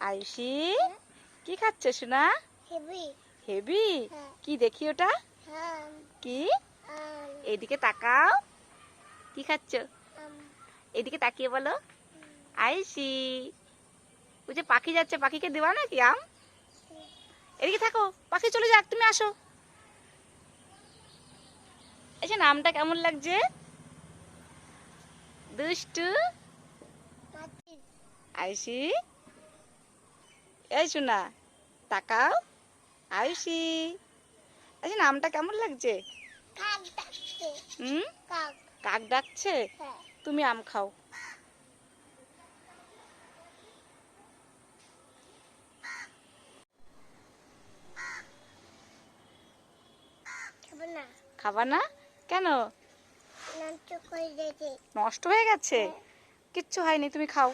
আয়ুষি কি খাচ্ছে সোনা? হেভি হেভি হ্যাঁ। কি দেখি ওটা? হ্যাঁ কি? এদিকে তাকাও। কি খাচ্ছ? এদিকে তাকিয়ে বলো। আইসি। ওই যে পাখি যাচ্ছে পাখিকে দেওয়া নাকি আম? এদিকে থাকো পাখি চলে যাক তুমি আসো। এসে নামটা কেমন লাগছে? দুষ্টু। আয়ুষি এই শোনা তাকাও আয়ুষি আচ্ছা নামটা কেমন লাগছে? কাক ডাকছে। হুম? কাক। কাক ডাকছে? হ্যাঁ। তুমি আম খাও। না। খাবা না? কেন? নষ্ট হয়ে গেছে? কিচ্ছু হয়নি তুমি খাও।